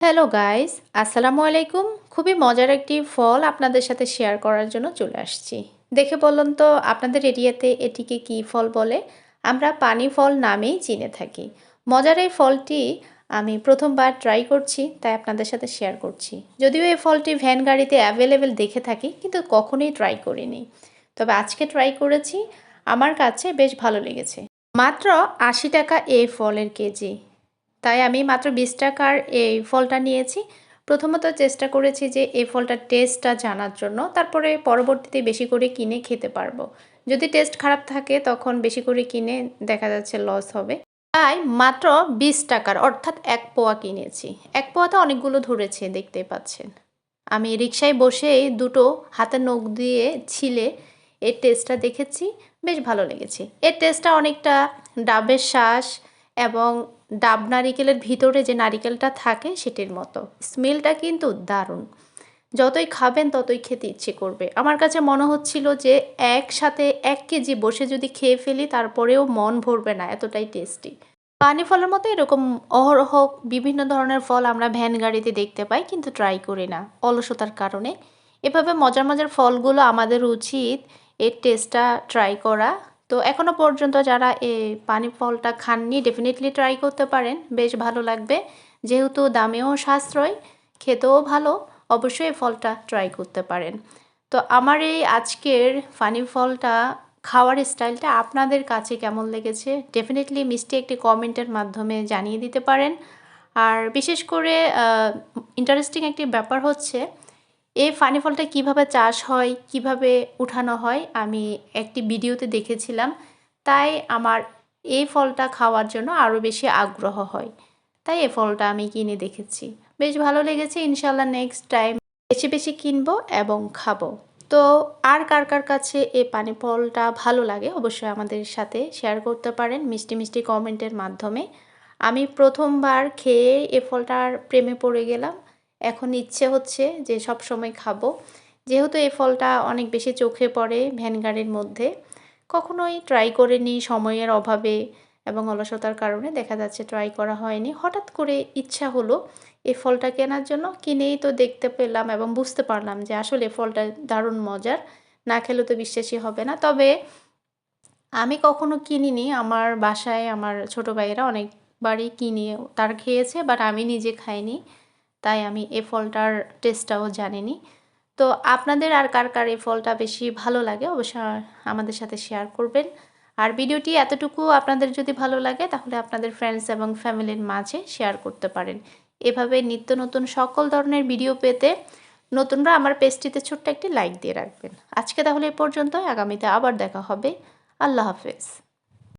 Hello guys আসসালামু আলাইকুম খুবই মজার একটি ফল আপনাদের সাথে শেয়ার করার জন্য চলে আসছি। দেখে বলুন তো, আপনাদের এরিয়াতে এটিকে কি ফল বলে? আমরা পানি ফল নামেই চিনে থাকি। মজার এই ফলটি আমি প্রথমবার ট্রাই করছি, তাই আপনাদের সাথে শেয়ার করছি। যদিও এই ফলটি ভ্যান গাড়িতে অ্যাভেলেবেল দেখে থাকি, কিন্তু কখনোই ট্রাই করিনি। তবে আজকে ট্রাই করেছি। আমার কাছে বেশ ভালো লেগেছে। মাত্র আশি টাকা এই ফলের কেজি। তাই আমি মাত্র বিশ টাকার এই ফলটা নিয়েছি। প্রথমত চেষ্টা করেছি যে এই ফলটার টেস্টটা জানার জন্য, তারপরে পরবর্তীতে বেশি করে কিনে খেতে পারব। যদি টেস্ট খারাপ থাকে, তখন বেশি করে কিনে দেখা যাচ্ছে লস হবে। তাই মাত্র বিশ টাকার, অর্থাৎ এক পোয়া কিনেছি। এক পোয়াতে অনেকগুলো ধরেছে, দেখতে পাচ্ছেন। আমি রিক্সায় বসে দুটো হাতে নখ দিয়ে ছিলে এর টেস্টটা দেখেছি, বেশ ভালো লেগেছে। এর টেস্টটা অনেকটা ডাবের শ্বাস এবং ডাব নারিকেলের ভিতরে যে নারিকেলটা থাকে সেটির মতো। স্মেলটা কিন্তু দারুণ। যতই খাবেন ততই খেতে ইচ্ছে করবে। আমার কাছে মনে হচ্ছিল যে একসাথে এক কেজি বসে যদি খেয়ে ফেলি তারপরেও মন ভরবে না, এতটাই টেস্টি। পানি ফলের মতো এরকম অহরহ বিভিন্ন ধরনের ফল আমরা ভ্যান গাড়িতে দেখতে পাই কিন্তু ট্রাই করি না, অলসতার কারণে। এভাবে মজার মজার ফলগুলো আমাদের উচিত এর টেস্টটা ট্রাই করা। তো এখনও পর্যন্ত যারা এই পানি ফলটা খাননি ডেফিনেটলি ট্রাই করতে পারেন। বেশ ভালো লাগবে। যেহেতু দামেও সাশ্রয়, খেতেও ভালো, অবশ্যই এই ফলটা ট্রাই করতে পারেন। তো আমার এই আজকের ফানি ফলটা খাওয়ার স্টাইলটা আপনাদের কাছে কেমন লেগেছে? ডেফিনেটলি মিষ্টি একটি কমেন্টের মাধ্যমে জানিয়ে দিতে পারেন। আর বিশেষ করে ইন্টারেস্টিং একটি ব্যাপার হচ্ছে এই ফানি ফলটা কীভাবে চাষ হয়, কীভাবে উঠানো হয়, আমি একটি ভিডিওতে দেখেছিলাম। তাই আমার এই ফলটা খাওয়ার জন্য আরও বেশি আগ্রহ হয়। তাই এই ফলটা আমি কিনে দেখেছি। বেশ ভালো লেগেছে ইনশাল্লাহ নেক্সট টাইম বেশি বেশি কিনবো এবং খাব। তো আর কার কার কাছে এই পানি ফলটা ভালো লাগে অবশ্যই আমাদের সাথে শেয়ার করতে পারেন মিষ্টি মিষ্টি কমেন্টের মাধ্যমে। আমি প্রথমবার খেয়ে এ ফলটার প্রেমে পড়ে গেলাম। এখন ইচ্ছে হচ্ছে যে সব সময় খাব। যেহেতু এই ফলটা অনেক বেশি চোখে পড়ে ভ্যান গাড়ির মধ্যে, কখনোই ট্রাই করিনি সময়ের অভাবে এবং অলসতার কারণে দেখা যাচ্ছে ট্রাই করা হয়নি। হঠাৎ করে ইচ্ছা হলো এই ফলটা কেনার জন্য। কিনেই তো দেখতে পেলাম এবং বুঝতে পারলাম যে আসলে ফলটা দারুণ মজার, না খেলে তো বিশ্বাসই হবে না। তবে আমি কখনো কিনিনি। আমার বাসায় আমার ছোটো ভাইয়েরা অনেকবারই কিনে, তার খেয়েছে বাট আমি নিজে খাইনি। তাই আমি এ ফলটার টেস্টটাও জানিনি। তো আপনাদের আর কার কার এই ফলটা বেশি ভালো লাগে অবশ্যই আমাদের সাথে শেয়ার করবেন। আর ভিডিওটি এতটুকু আপনাদের যদি ভালো লাগে তাহলে আপনাদের ফ্রেন্ডস এবং ফ্যামিলির মাঝে শেয়ার করতে পারেন। এভাবে নিত্য নতুন সকল ধরনের ভিডিও পেতে নতুনরা আমার পেজটিতে ছোট্ট একটি লাইক দিয়ে রাখবেন। আজকে তাহলে এ পর্যন্ত আগামীতে আবার দেখা হবে। আল্লাহ হাফেজ।